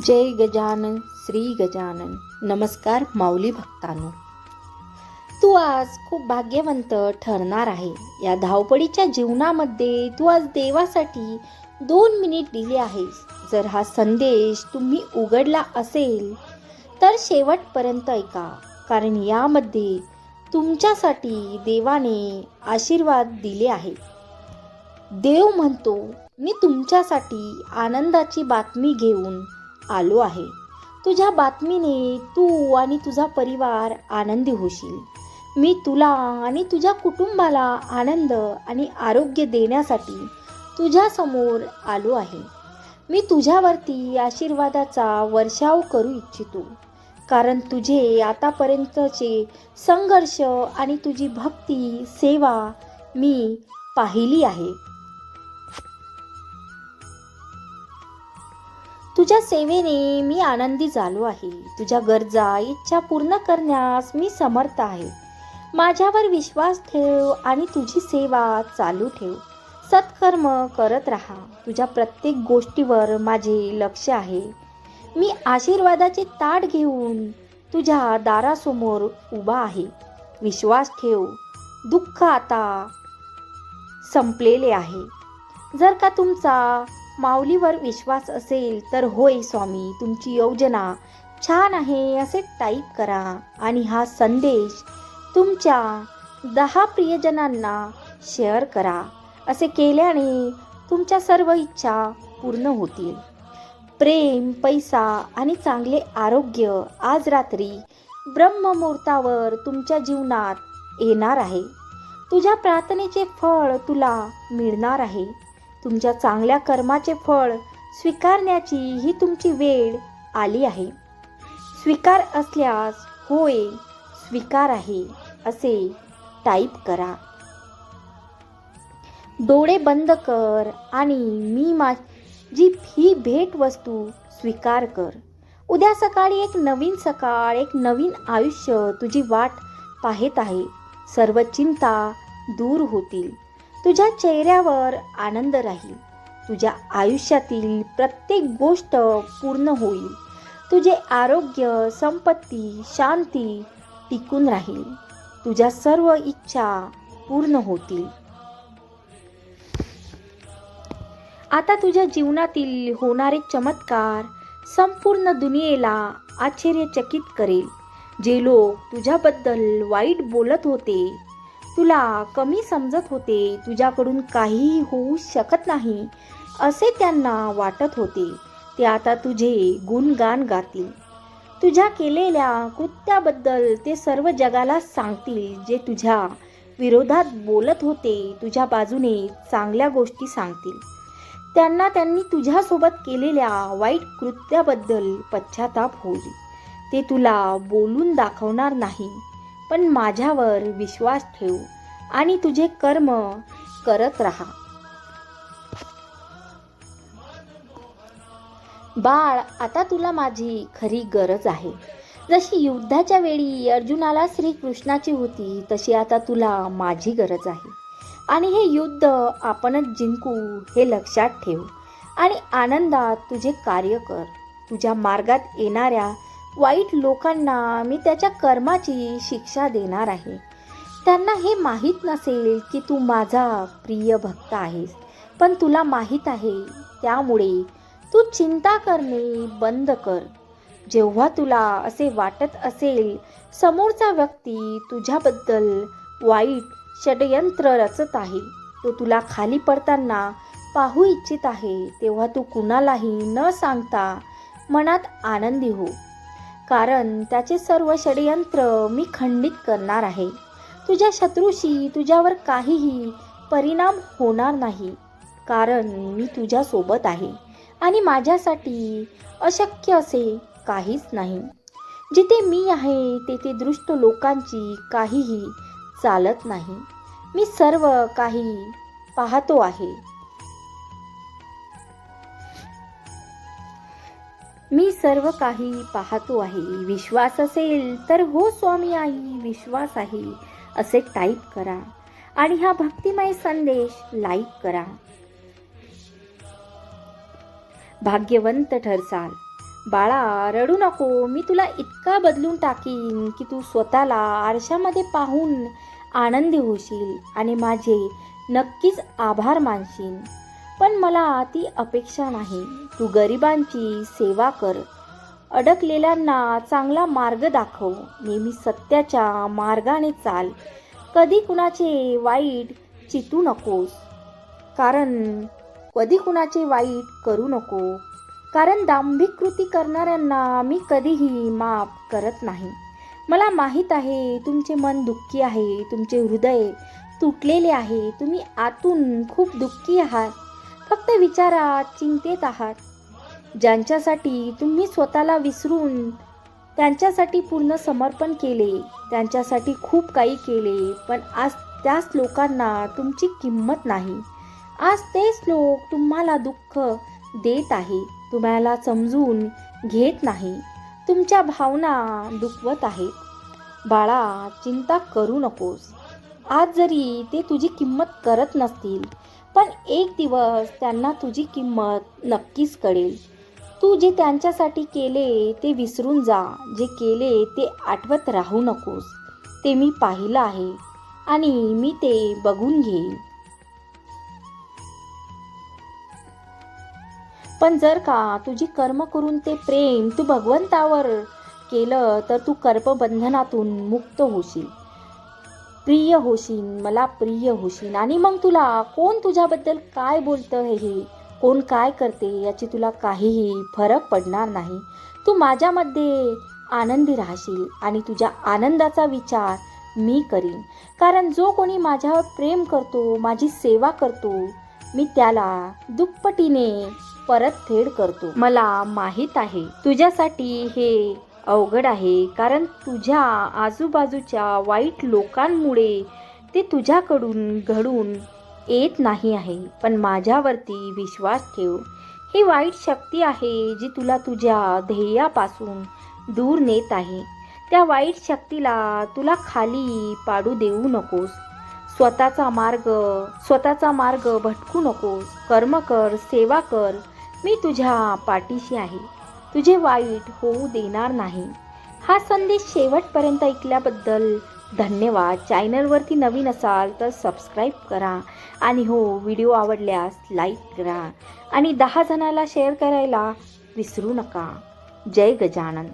जय गजानन श्री गजानन. नमस्कार माऊली भक्तांनो. तू आज खूप भाग्यवंत ठरणार आहे. या धावपळीच्या जीवनामध्ये तू आज देवासाठी दोन मिनिट दिले आहेस. जर हा संदेश तुम्ही उघडला असेल तर शेवटपर्यंत ऐका. कारण यामध्ये तुमच्यासाठी देवाने आशीर्वाद दिले आहे. देव म्हणतो मी तुमच्यासाठी आनंदाची बातमी घेऊन आलो आहे. तुझ्या बातमीने तू आणि तुझा परिवार आनंदी होशील. मी तुला आणि तुझ्या कुटुंबाला आनंद आणि आरोग्य देण्यासाठी तुझ्यासमोर आलो आहे. मी तुझ्यावरती आशीर्वादाचा वर्षाव करू इच्छितो. कारण तुझे आतापर्यंतचे संघर्ष आणि तुझी भक्ती सेवा मी पाहिली आहे. तुझ्या सेवेने मी आनंदी झालो आहे. तुझ्या गरजा इच्छा पूर्ण करण्यास मी समर्थ आहे. माझ्यावर विश्वास ठेव आणि तुझी सेवा चालू ठेव. सत्कर्म करत राहा. तुझ्या प्रत्येक गोष्टीवर माझे लक्ष आहे. मी आशीर्वादाचे ताट घेऊन तुझ्या दारासमोर उभा आहे. विश्वास ठेव. दुःख आता संपलेले आहे. जर का तुमचा माऊलीवर विश्वास असेल तर होय स्वामी तुमची योजना छान आहे असे टाईप करा. आणि हा संदेश तुमच्या दहा प्रियजनांना शेअर करा. असे केल्याने तुमच्या सर्व इच्छा पूर्ण होतील. प्रेम पैसा आणि चांगले आरोग्य आज रात्री ब्रह्ममुहूर्तावर तुमच्या जीवनात येणार आहे. तुझ्या प्रार्थनेचे फळ तुला मिळणार आहे. तुमच्या चांगल्या कर्माचे फळ स्वीकारण्याची ही तुमची वेळ आली आहे. स्वीकार असल्यास होय स्वीकार आहे असे टाईप करा. डोळे बंद कर आणि मी माझी ही भेट वस्तू स्वीकार कर. उद्या सकाळी एक नवीन सकाळ एक नवीन आयुष्य तुझी वाट पाहत आहे. सर्व चिंता दूर होतील. तुझ्या चेहऱ्यावर आनंद राहील. तुझ्या आयुष्यातील प्रत्येक गोष्ट पूर्ण होईल. तुझे आरोग्य संपत्ती शांती टिकून राहील. तुझ्या सर्व इच्छा पूर्ण होतील. आता तुझ्या जीवनातील होणारे चमत्कार संपूर्ण दुनियेला आश्चर्यचकित करेल. जे लोक तुझ्याबद्दल वाईट बोलत होते तुला कमी समजत होते तुझ्याकडून काहीही होऊ शकत नाही असे त्यांना वाटत होते. ते आता तुझे गुणगान गातील. तुझ्या केलेल्या कृत्याबद्दल ते सर्व जगाला सांगतील जे तुझ्या विरोधात बोलत होते तुझ्या बाजूने चांगल्या गोष्टी सांगतील. त्यांना त्यांनी तुझ्यासोबत केलेल्या वाईट कृत्याबद्दल पश्चाताप होईल. ते तुला बोलून दाखवणार नाही. पण माझ्यावर विश्वास ठेव आणि तुझे कर्म करत राहा. बाळ आता तुला माझी खरी गरज आहे. जशी युद्धाच्या वेळी अर्जुनाला श्रीकृष्णाची होती तशी आता तुला माझी गरज आहे. आणि हे युद्ध आपणच जिंकू हे लक्षात ठेव. आणि आनंदात तुझे कार्य कर. तुझ्या मार्गात येणाऱ्या वाईट लोकांना मी त्याच्या कर्माची शिक्षा देणार आहे. त्यांना हे माहीत नसेल की तू माझा प्रिय भक्त आहेस. पण तुला माहीत आहे त्यामुळे तू चिंता करणे बंद कर. जेव्हा तुला असे वाटत असेल समोरचा व्यक्ती तुझ्याबद्दल वाईट षडयंत्र रचत आहे तो तुला खाली पडताना पाहू इच्छित आहे तेव्हा तू कुणालाही न सांगता मनात आनंदी हो. कारण त्याचे सर्व षडयंत्र मी खंडित करणार आहे. तुझ्या शत्रूशी तुझ्यावर काहीही परिणाम होणार नाही. कारण मी तुझ्यासोबत आहे आणि माझ्यासाठी अशक्य असे काहीच नाही. जिथे मी आहे तेथे दृष्ट लोकांची काहीही चालत नाही. मी सर्व काही पाहतो आहे. मी सर्व काही पाहतो आहे. विश्वास असेल तर हो स्वामी आई विश्वास आहे. असे टाईप करा. आणि हा भक्तिमय संदेश लाईक करा. भाग्यवंत ठरसाल. बाळा रडू नको. मी तुला इतका बदलून टाकीन की तू स्वतःला आरशामध्ये पाहून आनंदी होशील आणि माझे नक्कीच आभार मानशील. पण मला ती अपेक्षा नाही. तू गरिबांची सेवा कर. अडकलेल्यांना चांगला मार्ग दाखव. नेहमी सत्याच्या मार्गाने चाल. कधी कुणाचे वाईट चितू नकोस. कारण कधी कुणाचे वाईट करू नको. कारण दांभिक कृती करणाऱ्यांना मी कधीही माफ करत नाही. मला माहीत आहे तुमचे मन दुःखी आहे तुमचे हृदय तुटलेले आहे. तुम्ही आतून खूप दुःखी आहात. फक्त विचारात चिंतेत आहात. ज्यांच्यासाठी तुम्ही स्वतःला विसरून त्यांच्यासाठी पूर्ण समर्पण केले त्यांच्यासाठी खूप काही केले पण आज त्याच लोकांना तुमची किंमत नाही. आज तेच लोक तुम्हाला दुःख देत आहे तुम्हाला समजून घेत नाही. तुमच्या भावना दुखवत आहेत. बाळा चिंता करू नकोस. आज जरी ते तुझी किंमत करत नसतील पण एक दिवस त्यांना तुझी किंमत नक्कीच कळेल. तू जे त्यांच्यासाठी केले ते विसरून जा. जे केले ते आठवत राहू नकोस. ते मी पाहिलं आहे आणि मी ते बघून घेईन. पण जर का तुझी कर्म करून ते प्रेम तू भगवंतावर केलं तर तू कर्मबंधनातून मुक्त होशील. प्रिय होशील मला प्रिय होशीन. आणि मग तुला कोण तुझ्याबद्दल काय बोलतं हे हे? कोण काय करते याची तुला काहीही फरक पडणार नाही. तू माझ्यामध्ये आनंदी राहशील आणि तुझ्या आनंदाचा विचार मी करीन. कारण जो कोणी माझ्यावर प्रेम करतो माझी सेवा करतो मी त्याला दुप्पटीने परतफेड करतो. मला माहीत आहे तुझ्यासाठी हे अवघड आहे. कारण तुझ्या आजूबाजूच्या वाईट लोकांमुळे ते तुझ्याकडून घडून येत नाही आहे. पण माझ्यावरती विश्वास ठेव. ही वाईट शक्ती आहे जी तुला तुझ्या ध्येयापासून दूर नेत आहे. त्या वाईट शक्तीला तुला खाली पाडू देऊ नकोस. स्वतःचा मार्ग स्वतःचा मार्ग भटकू नकोस. कर्म कर सेवा कर. मी तुझ्या पाठीशी आहे. तुझे वाईट होऊ देणार नाही. हा संदेश शेवटपर्यंत ऐकल्याबद्दल धन्यवाद. चॅनलवरती नवीन असाल तर सबस्क्राईब करा आणि हो व्हिडिओ आवडल्यास लाईक करा आणि दहा जणाला शेअर करायला विसरू नका. जय गजानन.